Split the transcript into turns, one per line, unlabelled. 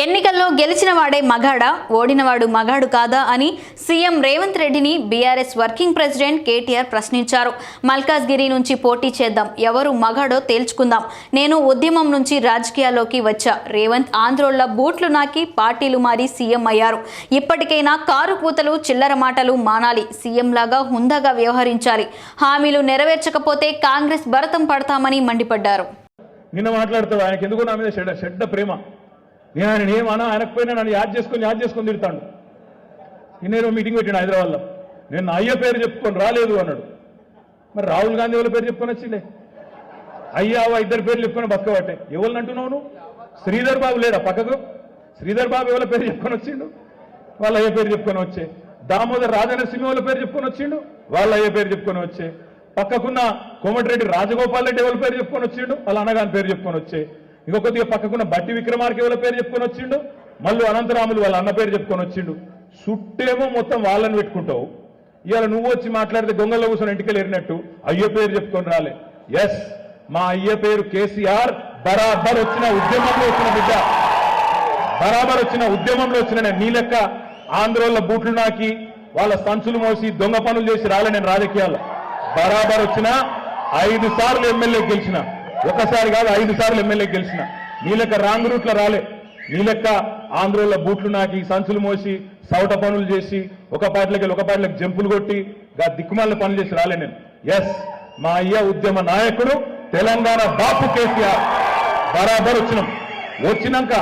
ఎన్నికల్లో గెలిచిన వాడే మగాడా? ఓడినవాడు మగాడు కాదా అని సీఎం రేవంత్ రెడ్డిని బీఆర్ఎస్ వర్కింగ్ ప్రెసిడెంట్ కేటీఆర్ ప్రశ్నించారు. మల్కాజ్గిరి నుంచి పోటీ చేద్దాం. ఎవరు మగాడో తేల్చుకుందాం. నేను ఉద్యమం నుంచి రాజకీయాల్లోకి వచ్చా. రేవంత్ ఆంధ్రోళ్ళ బూట్లు నాకి పార్టీలు మారి సీఎం అయ్యారు. ఇప్పటికైనా కారు కూతలు చిల్లర మాటలు మానాలి. సీఎం లాగా హుందాగా వ్యవహరించాలి. హామీలు నెరవేర్చకపోతే కాంగ్రెస్ భరతం పడతామని మండిపడ్డారు.
నిన్న మాట్లాడతాడు ఆయనకి ఎందుకు నా మీద ప్రేమ. నేను ఆయన ఏమన్నా ఆయనకపోయినా నన్ను యాడ్ చేసుకొని యాడ్ చేసుకొని తిడతాడు. నిన్నేదో మీటింగ్ పెట్టాడు హైదరాబాద్లో. నేను నా అయ్య పేరు చెప్పుకొని రాలేదు అన్నాడు. మరి రాహుల్ గాంధీ వాళ్ళ పేరు చెప్పుకొని వచ్చిండే? అయ్యావా ఇద్దరు పేర్లు చెప్పుకొని బతకబట్టే. ఎవరిని అంటున్నావు నువ్వు? శ్రీధర్ బాబు లేడా పక్కకు? శ్రీధర్ బాబు ఎవరి పేరు చెప్పుకొని వచ్చిండు? వాళ్ళ అయ్యే పేరు చెప్పుకొని వచ్చే. దామోదర్ రాజనరసింహ వాళ్ళ పేరు చెప్పుకొని వచ్చిండు? వాళ్ళ అయ్యే పేరు చెప్పుకొని వచ్చే. పక్కకున్న కోమటిరెడ్డి రాజగోపాల్ రెడ్డి ఎవరి పేరు చెప్పుకొని వచ్చిండు? వాళ్ళ అన్నగాని పేరు చెప్పుకొని వచ్చే. ఇంకొకటిగా పక్కకున్న బట్టి విక్రమార్క ఎవరి పేరు చెప్పుకొని వచ్చిండు? మళ్ళీ అనంతరాములు వాళ్ళ అన్న పేరు చెప్పుకొని వచ్చిండు. చుట్టేమో మొత్తం వాళ్ళని పెట్టుకుంటావు. ఇవాళ నువ్వు వచ్చి మాట్లాడితే గొంగల్లో కూర్చొని ఇంటికి వెళ్ళినట్టు అయ్య పేరు చెప్పుకొని రాలే. ఎస్ మా అయ్య పేరు కేసీఆర్ బరాబర్ వచ్చిన ఉద్యమంలో వచ్చిన బిడ్డ. బరాబర్ వచ్చిన ఉద్యమంలో వచ్చిన నేను నీ లెక్క ఆంధ్రోళ్ళ బూట్లు నాకి వాళ్ళ సంచులు మోసి దొంగ పనులు చేసి రాలే నేను రాజకీయాల్లో. బరాబర్ వచ్చిన ఐదు సార్లు ఎమ్మెల్యే గెలిచిన. ఒకసారి కాదు ఐదు సార్లు ఎమ్మెల్యే గెలిచిన. నీ లెక్క రాంగ్ రూట్లో రాలే. నీ లెక్క ఆంధ్రోళ్ళ బూట్లు నాకి సంచులు మోసి సౌట పనులు చేసి ఒక పాటలకి ఒక పాటలకి జంపులు కొట్టి దిక్కుమాల పనులు చేసి రాలే నేను. ఎస్ మా అయ్య ఉద్యమ నాయకుడు తెలంగాణ బాపు కేసీఆర్. బరాబర్ వచ్చినాం. వచ్చినాక